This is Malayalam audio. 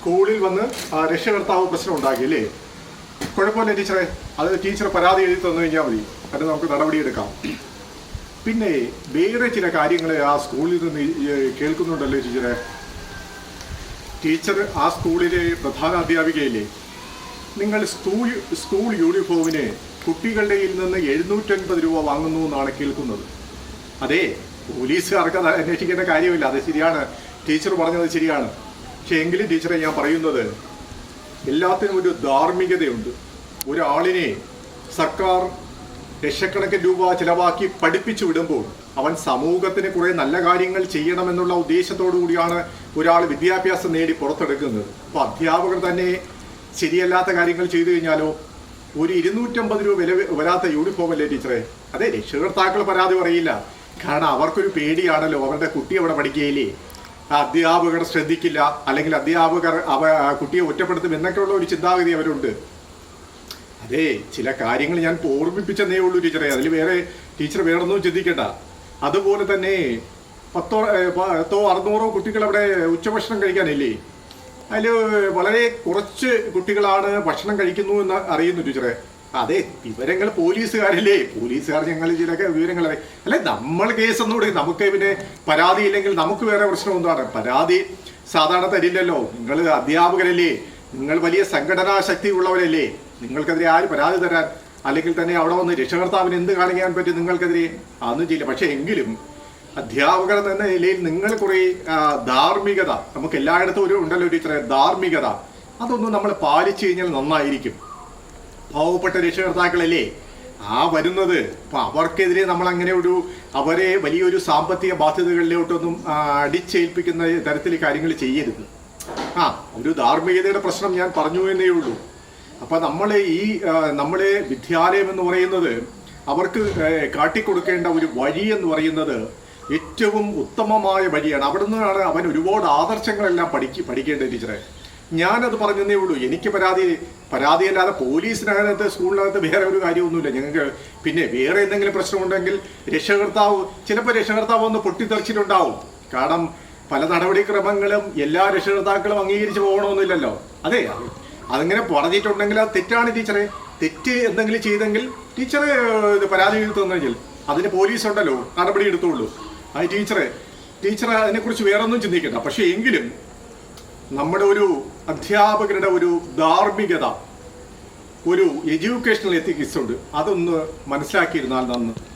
സ്കൂളിൽ വന്ന് രക്ഷകർത്താവ് പ്രശ്നം ഉണ്ടാക്കി അല്ലേ? കുഴപ്പമില്ല ടീച്ചറെ. അത് ടീച്ചർ പരാതി എഴുതി തന്നു കഴിഞ്ഞാൽ മതി. അത് നമുക്ക് നടപടിയെടുക്കാം. പിന്നെ വേറെ ചില കാര്യങ്ങൾ ആ സ്കൂളിൽ നിന്ന് കേൾക്കുന്നുണ്ടല്ലോ ടീച്ചറെ. ടീച്ചർ ആ സ്കൂളിലെ പ്രധാന അധ്യാപികയില്ലേ? നിങ്ങൾ സ്കൂൾ സ്കൂൾ യൂണിഫോമിന് കുട്ടികളുടെ നിന്ന് എഴുന്നൂറ്റൻപത് രൂപ വാങ്ങുന്നു എന്നാണ് കേൾക്കുന്നത്. അതെ പോലീസുകാർക്ക് അത് അന്വേഷിക്കേണ്ട കാര്യമില്ല. അത് ശരിയാണ്. ടീച്ചർ പറഞ്ഞത് ശരിയാണ്. പക്ഷെ എങ്കിലും ടീച്ചറെ ഞാൻ പറയുന്നത് എല്ലാത്തിനും ഒരു ധാർമ്മികതയുണ്ട്. ഒരാളിനെ സർക്കാർ ലക്ഷക്കണക്കിന് രൂപ ചിലവാക്കി പഠിപ്പിച്ചു വിടുമ്പോൾ അവൻ സമൂഹത്തിന് കുറേ നല്ല കാര്യങ്ങൾ ചെയ്യണമെന്നുള്ള ഉദ്ദേശത്തോടു കൂടിയാണ് ഒരാൾ വിദ്യാഭ്യാസം നേടി പുറത്തെടുക്കുന്നത്. അപ്പോൾ അധ്യാപകർ തന്നെ ശരിയല്ലാത്ത കാര്യങ്ങൾ ചെയ്തു കഴിഞ്ഞാലോ? ഒരു ഇരുന്നൂറ്റമ്പത് രൂപ വില വരാത്ത യൂണിഫോം അല്ലേ ടീച്ചറെ? അതെ രക്ഷകർത്താക്കൾ പരാതി പറയില്ല. കാരണം അവർക്കൊരു പേടിയാണല്ലോ അവരുടെ കുട്ടി അവിടെ പഠിക്കുകയില്ലേ അധ്യാപകർ ശ്രദ്ധിക്കില്ല അല്ലെങ്കിൽ അധ്യാപകർ അവ കുട്ടിയെ ഒറ്റപ്പെടുത്തും എന്നൊക്കെയുള്ള ഒരു ചിന്താഗതി അവരുണ്ട്. അതെ ചില കാര്യങ്ങൾ ഞാൻ ഓർമ്മിപ്പിച്ചതേ ഉള്ളൂ ടീച്ചറെ. അതിൽ വേറെ ടീച്ചർ വേറൊന്നും ചിന്തിക്കണ്ട. അതുപോലെ തന്നെ പത്തോ പത്തോ അറുന്നൂറോ കുട്ടികൾ അവിടെ ഉച്ചഭക്ഷണം കഴിക്കാനില്ലേ? അതിൽ വളരെ കുറച്ച് കുട്ടികളാണ് ഭക്ഷണം കഴിക്കുന്നു എന്ന് അറിയുന്നു ടീച്ചറെ. അതെ വിവരങ്ങൾ പോലീസുകാരല്ലേ? പോലീസുകാർ ഞങ്ങൾ ചിലൊക്കെ വിവരങ്ങൾ അല്ലെ നമ്മൾ കേസൊന്നും കൂടി നമുക്ക് പിന്നെ പരാതി ഇല്ലെങ്കിൽ നമുക്ക് വേറെ പ്രശ്നം എന്താണ് പരാതി സാധാരണ തരില്ലല്ലോ. നിങ്ങൾ അധ്യാപകരല്ലേ? നിങ്ങൾ വലിയ സംഘടനാ ശക്തി ഉള്ളവരല്ലേ? നിങ്ങൾക്കെതിരെ ആര് പരാതി തരാൻ? അല്ലെങ്കിൽ തന്നെ അവിടെ വന്ന് രക്ഷകർത്താവിന് എന്ത് കാണിക്കാൻ പറ്റും നിങ്ങൾക്കെതിരെ? അതൊന്നും ചെയ്യില്ല. പക്ഷെ എങ്കിലും അധ്യാപകർ എന്ന നിലയിൽ നിങ്ങൾ കുറേ ധാർമ്മികത നമുക്ക് എല്ലായിടത്തും ഒരു ഉണ്ടല്ലോ ഒരു ഇത്ര ധാർമ്മികത. അതൊന്നും നമ്മൾ പാലിച്ചു കഴിഞ്ഞാൽ നന്നായിരിക്കും. പാവപ്പെട്ട രക്ഷകർത്താക്കളല്ലേ ആ വരുന്നത്. അപ്പൊ അവർക്കെതിരെ നമ്മൾ അങ്ങനെ ഒരു അവരെ വലിയൊരു സാമ്പത്തിക ബാധ്യതകളിലോട്ടൊന്നും അടിച്ചേൽപ്പിക്കുന്ന തരത്തിൽ കാര്യങ്ങൾ ചെയ്യരുത്. ആ ഒരു ധാർമ്മികതയുടെ പ്രശ്നം ഞാൻ പറഞ്ഞു എന്നേ ഉള്ളൂ. അപ്പൊ നമ്മൾ ഈ നമ്മളെ വിദ്യാലയം എന്ന് പറയുന്നത് അവർക്ക് കാട്ടിക്കൊടുക്കേണ്ട ഒരു വഴി എന്ന് പറയുന്നത് ഏറ്റവും ഉത്തമമായ വഴിയാണ്. അവിടെ നിന്നാണ് അവൻ ഒരുപാട് ആദർശങ്ങളെല്ലാം പഠിക്ക് പഠിക്കേണ്ടത് ടീച്ചറെ. ഞാനത് പറഞ്ഞതേ ഉള്ളൂ. എനിക്ക് പരാതി പരാതിയല്ലാതെ പോലീസിനകത്ത് സ്കൂളിനകത്ത് വേറെ ഒരു കാര്യമൊന്നുമില്ല. ഞങ്ങൾക്ക് പിന്നെ വേറെ എന്തെങ്കിലും പ്രശ്നമുണ്ടെങ്കിൽ രക്ഷകർത്താവ് ചിലപ്പോൾ രക്ഷകർത്താവ് ഒന്ന് പൊട്ടിത്തെറിച്ചിട്ടുണ്ടാവും. കാരണം പല നടപടിക്രമങ്ങളും എല്ലാ രക്ഷകർത്താക്കളും അംഗീകരിച്ച് പോകണമെന്നില്ലല്ലോ. അതെ അതിങ്ങനെ പറഞ്ഞിട്ടുണ്ടെങ്കിൽ അത് തെറ്റാണ് ടീച്ചറെ. തെറ്റ് എന്തെങ്കിലും ചെയ്തെങ്കിൽ ടീച്ചറെ ഇത് പരാതി എഴുതി തന്നെങ്കിൽ അതിന് പോലീസ് ഉണ്ടല്ലോ നടപടി എടുത്തോളൂ. ആ ടീച്ചറെ ടീച്ചറെ അതിനെക്കുറിച്ച് വേറൊന്നും ചിന്തിക്കണ്ട. പക്ഷേ എങ്കിലും നമ്മുടെ ഒരു അധ്യാപകരുടെ ഒരു ധാർമ്മികത. ഒരു എഡ്യൂക്കേഷണൽ എത്തിക്സ് ഉണ്ട് അതൊന്ന് മനസ്സിലാക്കിയിരുന്നാൽ നന്ന്